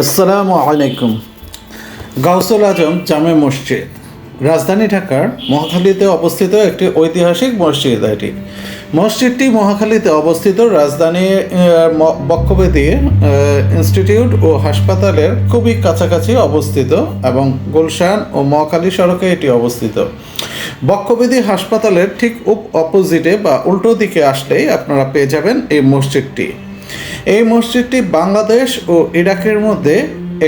আসসালামু আলাইকুম গাউসুল আজম জামে মসজিদ রাজধানী ঢাকার মহাখালীতে অবস্থিত একটি ঐতিহাসিক মসজিদ এটি। মসজিদটি মহাখালীতে অবস্থিত রাজধানী বক্ষবেদী ইনস্টিটিউট ও হাসপাতালের খুবই কাছাকাছি অবস্থিত এবং গুলশান ও মহাখালী সড়কে এটি অবস্থিত। বক্ষবেদী হাসপাতালের ঠিক অপোজিটে বা উল্টো দিকে আসলেই আপনারা পেয়ে যাবেন এই মসজিদটি। এই মসজিদটি বাংলাদেশ ও ইরাকের মধ্যে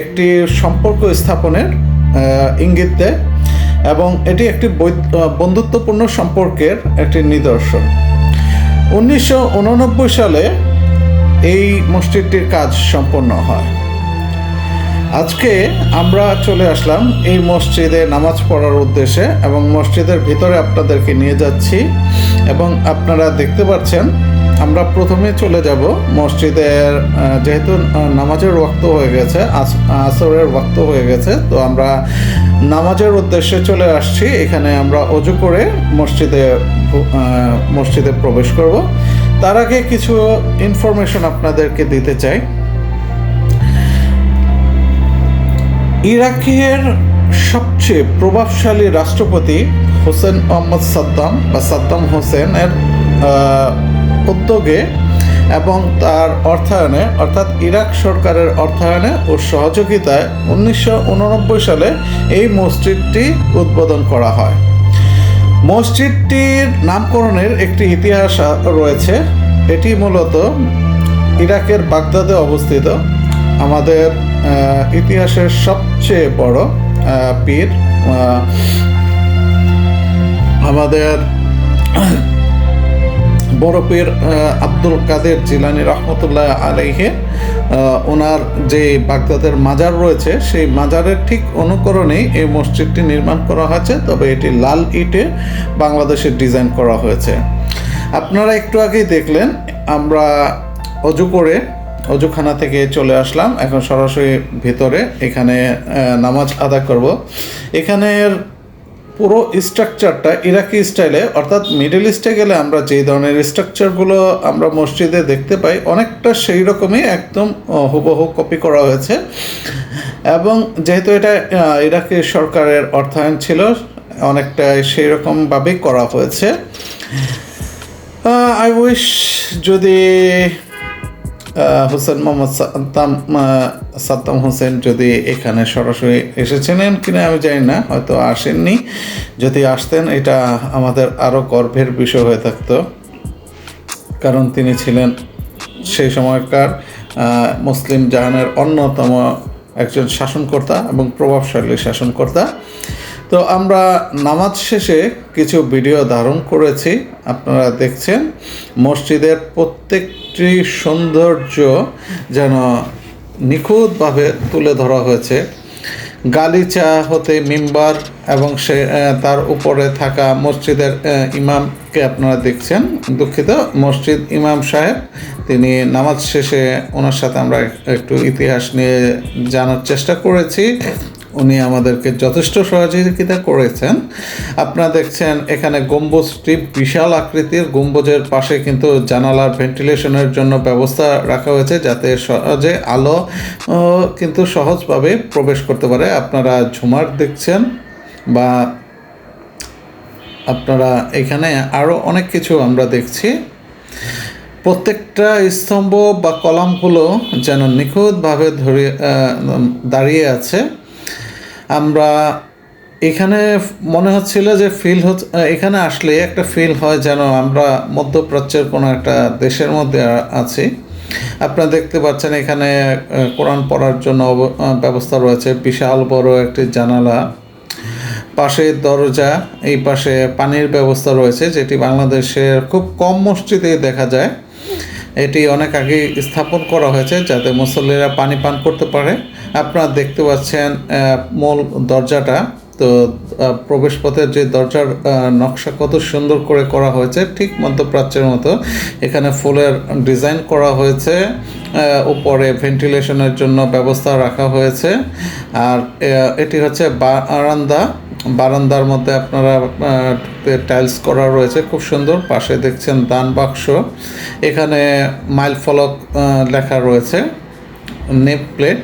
একটি সম্পর্ক স্থাপনের ইঙ্গিত দেয়। এবং এটি একটি বন্ধুত্বপূর্ণ সম্পর্কের একটি নিদর্শন। উনিশশো উননব্বই সালে এই মসজিদটির কাজ সম্পন্ন হয়। আজকে আমরা চলে আসলাম এই মসজিদে নামাজ পড়ার উদ্দেশ্যে এবং মসজিদের ভিতরে আপনাদেরকে নিয়ে যাচ্ছি এবং আপনারা দেখতে পাচ্ছেন আমরা প্রথমে চলে যাব মসজিদের যেহেতু নামাজের ওয়াক্ত হয়ে গেছে আসরের ওয়াক্ত হয়ে গেছে, তো আমরা নামাজের উদ্দেশ্যে চলে আসছি। এখানে আমরা অজু করে মসজিদে মসজিদে প্রবেশ করব। তার আগে কিছু ইনফরমেশন আপনাদেরকে দিতে চাই। ইরাকের সবচেয়ে প্রভাবশালী রাষ্ট্রপতি হোসেন মোহাম্মদ সাদ্দাম বা সাদ্দাম হোসেনের উদ্যোগে এবং তার অর্থায়নে, অর্থাৎ ইরাক সরকারের অর্থায়নে ও সহযোগিতায় উনিশশো উননব্বই সালে এই মসজিদটি উদ্বোধন করা হয়। মসজিদটির নামকরণের একটি ইতিহাস রয়েছে। এটি মূলত ইরাকের বাগদাদে অবস্থিত। আমাদের ইতিহাসের সবচেয়ে বড় পীর আমাদের আহ, আব্দুল কাদের জিলানি রহমতুল্লাহ আলাইহে ওনার যে বাগদাদের মাজার রয়েছে সেই মাজারের ঠিক অনুকরণেই এই মসজিদটি নির্মাণ করা হয়েছে তবে এটি লাল ইটে বাংলাদেশের ডিজাইন করা হয়েছে। আপনারা একটু আগেই দেখলেন আমরা অজু করে অজুখানা থেকে চলে আসলাম। এখন সরাসরি ভিতরে এখানে নামাজ আদা করব। এখানের পুরো স্ট্রাকচারটা ইরাকি স্টাইলে অর্থাৎ মিডল ইস্টে গেলে আমরা যে ধরনের স্ট্রাকচারগুলো আমরা মসজিদে দেখতে পাই, অনেকটা সেই রকমই একদম হুবহু কপি করা হয়েছে। এবং যেহেতু এটা ইরাকি সরকারের অর্থায়ন ছিল, অনেকটা সেই রকমভাবেই করা হয়েছে। আই উইশ যদি হোসেন মোহাম্মদ সাদ্দাম সাদ্দাম হোসেন যদি এখানে সরাসরি এসেছিলেন কিনা আমি জানি না, হয়তো আসেননি। যদি আসতেন, এটা আমাদের আরও গর্বের বিষয় হয়ে থাকতো। কারণ তিনি ছিলেন সেই সময়কার মুসলিম জাহানের অন্যতম একজন শাসনকর্তা এবং প্রভাবশালী শাসনকর্তা। তো আমরা নামাজ শেষে কিছু ভিডিও ধারণ করেছি, আপনারা দেখছেন। মসজিদের প্রত্যেকটি সৌন্দর্য যেন নিখুঁতভাবে তুলে ধরা হয়েছে। গালিচা হতে মিম্বার এবং সে তার উপরে থাকা মসজিদের ইমামকে আপনারা দেখছেন। দুঃখিত, মসজিদ ইমাম সাহেব, তিনি নামাজ শেষে ওনার সাথে আমরা একটু ইতিহাস নিয়ে জানার চেষ্টা করেছি। উনি আমাদেরকে যথেষ্ট সহযোগিতা করেছেন। আপনারা দেখছেন, এখানে গম্বুজটি বিশাল আকৃতির গম্বুজের পাশে কিন্তু জানালার ভেন্টিলেশনের জন্য ব্যবস্থা রাখা হয়েছে যাতে সহজে আলো কিন্তু সহজভাবে প্রবেশ করতে পারে। আপনারা ঝুমার দেখছেন বা আপনারা এখানে আরও অনেক কিছু আমরা দেখছি। প্রত্যেকটা স্তম্ভ বা কলামগুলো যেন নিখুঁতভাবে ধরে দাঁড়িয়ে আছে। আমরা এখানে মনে হচ্ছিল যে ফিল হচ্ছে এখানে আসলে একটা ফিল হয় যেন আমরা মধ্যপ্রাচ্যের কোনো একটা দেশের মধ্যে আছি। আপনারা দেখতে পাচ্ছেন এখানে কোরআন পড়ার জন্য ব্যবস্থা রয়েছে। বিশাল বড় একটি জানালা। পাশে দরজা, এই পাশে পানির ব্যবস্থা রয়েছে, যেটি বাংলাদেশের খুব কম মসজিদে দেখা যায়। এটি অনেক আগে স্থাপন করা হয়েছে যাতে মুসল্লিরা পানি পান করতে পারে। আপনারা দেখতে পাচ্ছেন মূল দরজাটা। তো প্রবেশপথের যে দরজার নকশা কত সুন্দর করে করা হয়েছে, ঠিক মধ্যপ্রাচ্যের মতো। এখানে ফুলের ডিজাইন করা হয়েছে উপরে ভেন্টিলেশনের জন্য ব্যবস্থা রাখা হয়েছে। আর এটি হচ্ছে বারান্দা। বারান্দার মধ্যে আপনারা টাইলস করা রয়েছে, খুব সুন্দর। পাশে দেখছেন দান বাক্স। এখানে মাইল ফলক লেখা রয়েছে নেপ প্লেট।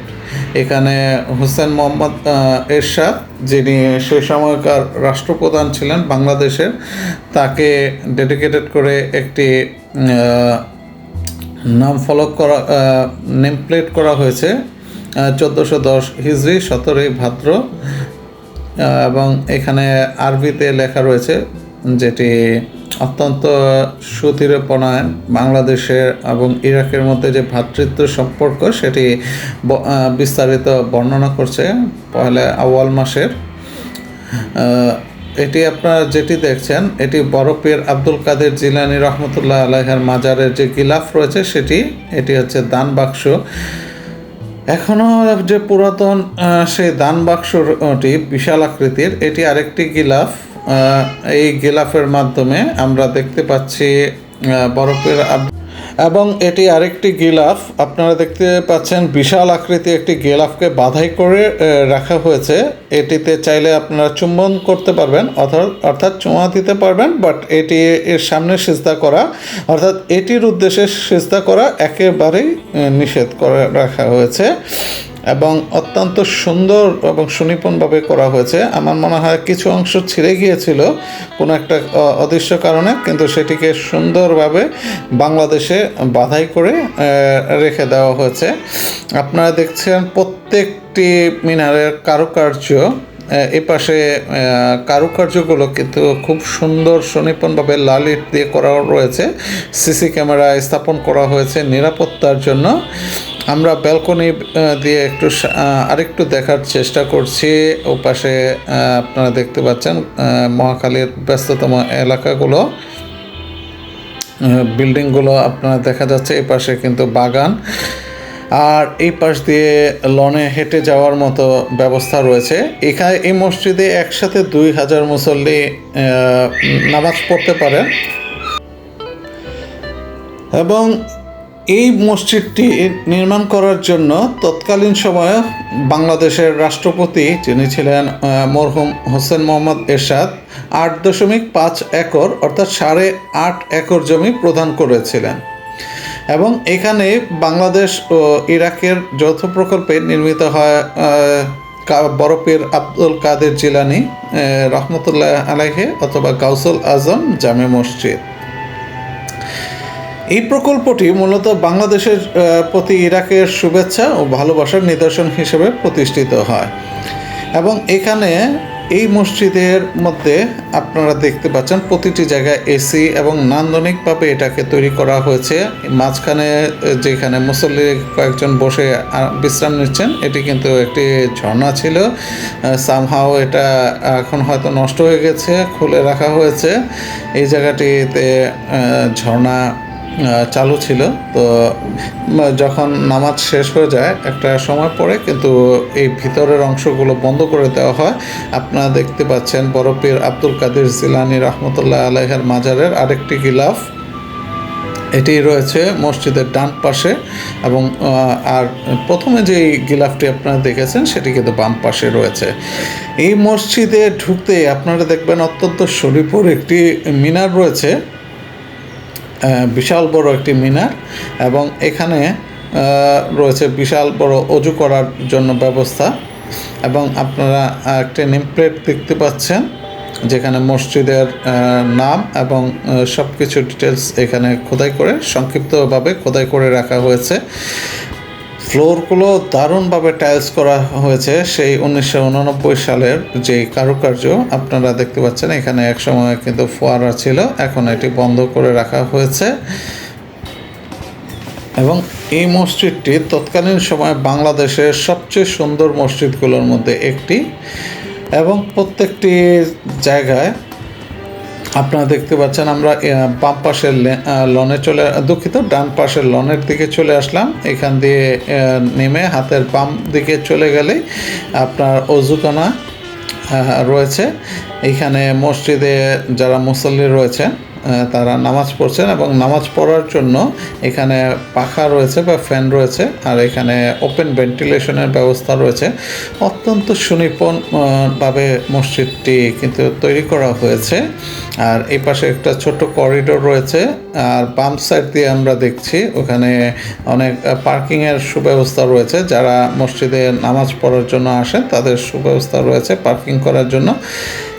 এখানে হোসেন মোহাম্মদ এরশাদ, যিনি সে সময়কার রাষ্ট্রপ্রধান ছিলেন বাংলাদেশের, তাকে ডেডিকেটেড করে একটি নাম ফলক করা নেম প্লেট করা হয়েছে চোদ্দোশো দশ হিজড়ি সতেরোই ভাদ্র এবং এখানে আরবিতে লেখা রয়েছে, যেটি অত্যন্ত সুদৃঢ়পনায় বাংলাদেশের এবং ইরাকের মধ্যে যে ভ্রাতৃত্ব সম্পর্ক, সেটি বিস্তারিত বর্ণনা করছে পয়লা আওয়াল মাসের। এটি আপনারা যেটি দেখছেন, এটি বরফের আব্দুল কাদের জিলানি রহমতুল্লাহ আলাইহার মাজারের যে গিলাফ রয়েছে, সেটি, এটি হচ্ছে দান বাক্স। এখনও যে পুরাতন সেই দান বাক্সটি বিশাল আকৃতির, এটি আরেকটি গিলাফ। এই গেলাফের মাধ্যমে আমরা দেখতে পাচ্ছি বরফের এবং এটি আরেকটি গিলাফ। আপনারা দেখতে পাচ্ছেন বিশাল আকৃতি একটি গিলাফকে বাধাই করে রাখা হয়েছে। এটিতে চাইলে আপনারা চুম্বন করতে পারবেন অর্থাৎ অর্থাৎ চুমা দিতে পারবেন বাট এটি এর সামনে সিজদা করা, অর্থাৎ এটির উদ্দেশ্যে সিজদা করা একেবারেই নিষেধ করে রাখা হয়েছে। এবং অত্যন্ত সুন্দর এবং সুনিপুণভাবে করা হয়েছে। আমার মনে হয় কিছু অংশ ছিঁড়ে গিয়েছিল কোনো একটা অদৃশ্য কারণে, কিন্তু সেটিকে সুন্দরভাবে বাংলাদেশে বাধাই করে রেখে দেওয়া হয়েছে। আপনারা দেখছেন প্রত্যেকটি মিনারের কারুকার্য। আহ, এই পাশে কারুকার্যগুলো কিন্তু খুব সুন্দর সুনিপুণভাবে লালিট দিয়ে করা রয়েছে। সিসি ক্যামেরা স্থাপন করা হয়েছে নিরাপত্তার জন্য। আমরা ব্যালকনি দিয়ে একটু আরেকটু দেখার চেষ্টা করছি। ও পাশে আহ, আপনারা দেখতে পাচ্ছেন আহ, মহাখালীর ব্যস্ততম এলাকাগুলো। বিল্ডিংগুলো আপনারা দেখা যাচ্ছে এই পাশে কিন্তু বাগান। আর এই পাশ দিয়ে লনে হেঁটে যাওয়ার মতো ব্যবস্থা রয়েছে। এখানে এই মসজিদে একসাথে দুই হাজার মুসল্লি নামাজ পড়তে পারেন। এবং এই মসজিদটি নির্মাণ করার জন্য তৎকালীন সময়ে বাংলাদেশের রাষ্ট্রপতি, যিনি ছিলেন মরহুম হোসেন মোহাম্মদ এরশাদ, আট দশমিক পাঁচ একর, অর্থাৎ সাড়ে আট একর জমি প্রদান করেছিলেন। এবং এখানে বাংলাদেশ ও ইরাকের যৌথ প্রকল্পে নির্মিত হয় বরফের আব্দুল কাদের জিলানি রহমতুল্লাহ আলাইহে অথবা গাউসুল আজম জামে মসজিদ। এই প্রকল্পটি মূলত বাংলাদেশের প্রতি ইরাকের শুভেচ্ছা ও ভালোবাসার নিদর্শন হিসেবে প্রতিষ্ঠিত হয়। এবং এখানে এই মসজিদের মধ্যে আপনারা দেখতে পাচ্ছেন প্রতিটি জায়গায় এসি এবং নান্দনিকভাবে এটাকে তৈরি করা হয়েছে। মাঝখানে যেখানে মুসল্লি কয়েকজন বসে বিশ্রাম নিচ্ছেন, এটি কিন্তু একটি ঝর্ণা ছিল। সামহাও এটা এখন হয়তো নষ্ট হয়ে গেছে, খুলে রাখা হয়েছে। এই জায়গাটিতে ঝর্ণা চালু ছিল। তো যখন নামাজ শেষ হয়ে যায়, একটা সময় পরে কিন্তু এই ভিতরের অংশগুলো বন্ধ করে দেওয়া হয়। আপনারা দেখতে পাচ্ছেন বরফের আব্দুল কাদের জিলানি রহমতুল্লাহ আলাইহার মাজারের আরেকটি গিলাফ এটি রয়েছে মসজিদের ডান পাশে এবং আর প্রথমে যে গিলাফটি আপনারা দেখেছেন, সেটি কিন্তু বাম পাশে রয়েছে। এই মসজিদে ঢুকতে আপনারা দেখবেন অত্যন্ত শরীফুর একটি মিনার রয়েছে। বিশাল বড় একটি মিনার এবং এখানে রয়েছে বিশাল বড় অজু করার জন্য ব্যবস্থা এবং আপনারা একটি নেমপ্লেট দেখতে পাচ্ছেন যেখানে মসজিদের নাম এবং সব কিছু ডিটেলস এখানে খোদাই করে, সংক্ষিপ্তভাবে খোদাই করে রাখা হয়েছে। ফ্লোরগুলো দারুণভাবে টাইলস করা হয়েছে। সেই উনিশশো উননব্বই সালের যে কারুকার্য, আপনারা দেখতে পাচ্ছেন এখানে এক সময় কিন্তু ফোয়ারা ছিল। এখন এটি বন্ধ করে রাখা হয়েছে। এবং এই মসজিদটি তৎকালীন সময়ে বাংলাদেশের সবচেয়ে সুন্দর মসজিদগুলোর মধ্যে একটি। এবং প্রত্যেকটি জায়গায় আপনারা দেখতে পাচ্ছেন আমরা বাম পাশের লনে চলে, দুঃখিত, ডান পাশের লনের দিকে চলে আসলাম। এখান দিয়ে নেমে হাতের বাম দিকে চলে গেলে আপনার অজুকানা রয়েছে। এখানে মসজিদে যারা মুসল্লি রয়েছেন তারা নামাজ পড়ছেন এবং নামাজ পড়ার জন্য এখানে পাখা রয়েছে বা ফ্যান রয়েছে আর এখানে ওপেন ভেন্টিলেশনের ব্যবস্থা রয়েছে। অত্যন্ত সুনিপুণ আহ, ভাবে মসজিদটি কিন্তু তৈরি করা হয়েছে। আর এই পাশে একটা ছোট্ট করিডোর রয়েছে আর বাম সাইড দিয়ে আমরা দেখছি ওখানে অনেক পার্কিংয়ের সুব্যবস্থা রয়েছে। যারা মসজিদে নামাজ পড়ার জন্য আসেন তাদের সুব্যবস্থা রয়েছে পার্কিং করার জন্য।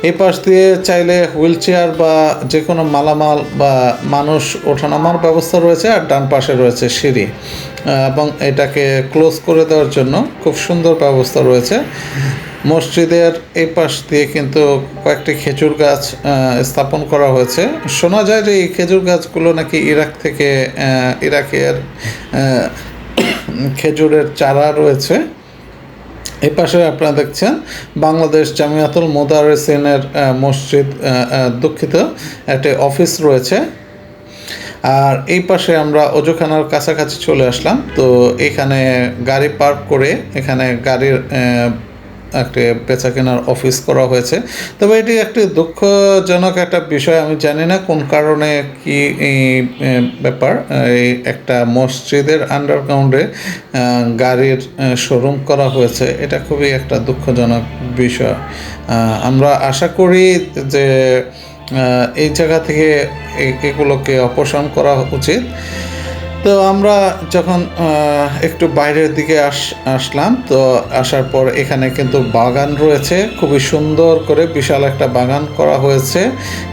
এই পাশ দিয়ে চাইলে হুইল চেয়ার বা যে কোনো মালামাল বা মানুষ ওঠানামার ব্যবস্থা রয়েছে আর ডান পাশে রয়েছে সিঁড়ি এবং এটাকে ক্লোজ করে দেওয়ার জন্য খুব সুন্দর ব্যবস্থা রয়েছে। মসজিদের এই পাশ দিয়ে কিন্তু কয়েকটি খেজুর গাছ স্থাপন করা হয়েছে। শোনা যায় যে এই খেজুর গাছগুলো নাকি ইরাক থেকে ইরাকের খেজুরের চারা রয়েছে। এই পাশে আপনারা দেখছেন বাংলাদেশ জামিয়াতুল মোদারেসিনের মসজিদ দুঃখিত, একটি অফিস রয়েছে। আর এই পাশে আমরা অজুখানার কাছাকাছি চলে আসলাম। তো এখানে গাড়ি পার্ক করে এখানে গাড়ির একটি বেচা কেনার অফিস করা হয়েছে। তবে এটি একটি দুঃখজনক একটা বিষয়, আমি জানি না কোন কারণে কি ব্যাপার। এই একটা মসজিদের আন্ডারগ্রাউন্ডে গাড়ির শোরুম করা হয়েছে, এটা খুবই একটা দুঃখজনক বিষয়। আমরা আশা করি যে এই জায়গা থেকে এগুলোকে অপসারণ করা উচিত। তো আমরা যখন একটু বাইরের দিকে আস, আসলাম, তো আসার পর এখানে কিন্তু বাগান রয়েছে। খুবই সুন্দর করে বিশাল একটা বাগান করা হয়েছে।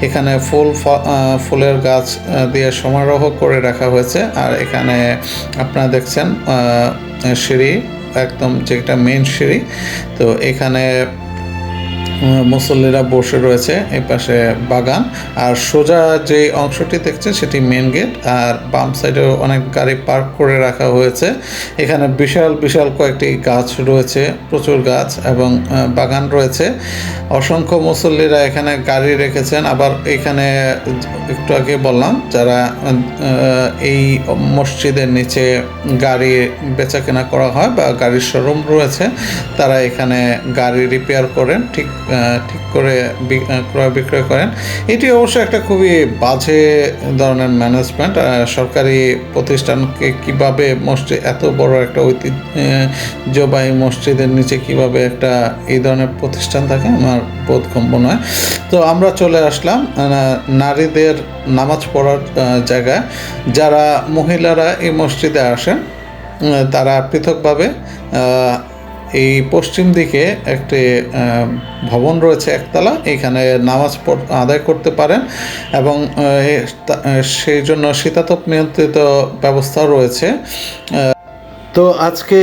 এখানে ফুল ফুলের গাছ দিয়ে সমারোহ করে রাখা হয়েছে। আর এখানে আপনারা দেখছেন সিঁড়ি, একদম যেটা মেন সিঁড়ি। তো এখানে মুসল্লিরা বসে রয়েছে এই পাশে বাগান। আর সোজা যে অংশটি দেখছে সেটি মেন গেট আর বাম সাইডেও অনেক গাড়ি পার্ক করে রাখা হয়েছে। এখানে বিশাল বিশাল কয়েকটি গাছ রয়েছে, প্রচুর গাছ এবং বাগান রয়েছে। অসংখ্য মুসল্লিরা এখানে গাড়ি রেখেছেন। আবার এখানে একটু আগে বললাম, যারা এই মসজিদের নিচে গাড়ি বেচা কেনা করা হয় বা গাড়ির শোরুম রয়েছে, তারা এখানে গাড়ি রিপেয়ার করেন। ঠিক ঠিক করে ক্রয় বিক্রয় করেন। এটি অবশ্য একটা খুবই বাজে ধরনের ম্যানেজমেন্ট সরকারি প্রতিষ্ঠানকে কীভাবে মসজিদ, এত বড় একটা ঐতিহ্যবাহী মসজিদের নিচে কীভাবে একটা এই ধরনের প্রতিষ্ঠান থাকে, আমার বোধগম্য নয়। তো আমরা চলে আসলাম নারীদের নামাজ পড়ার জায়গায়। যারা মহিলারা এই মসজিদে আসেন তারা পৃথকভাবে এই পশ্চিম দিকে একটি ভবন রয়েছে একতলা, এখানে নামাজ আদায় করতে পারেন এবং সেই জন্য শীতাতপ নিয়ন্ত্রিত ব্যবস্থা রয়েছে। তো আজকে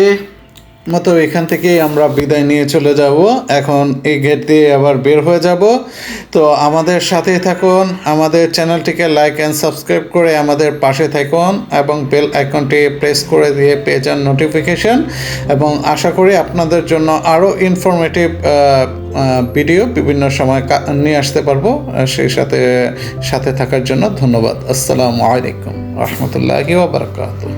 মতো এখান থেকেই আমরা বিদায় নিয়ে চলে যাব। এখন এই গেট দিয়ে আবার বের হয়ে যাব। তো আমাদের সাথেই থাকুন, আমাদের চ্যানেলটিকে লাইক অ্যান্ড সাবস্ক্রাইব করে আমাদের পাশে থাকুন এবং বেল আইকনটি প্রেস করে দিয়ে পেয়ে যান নোটিফিকেশন এবং আশা করি আপনাদের জন্য আরও ইনফরমেটিভ ভিডিও বিভিন্ন সময় নিয়ে আসতে পারব। সেই সাথে সাথে থাকার জন্য ধন্যবাদ। আসসালামু আলাইকুম। রহমতুল্লাহি ওবরাকাতুহ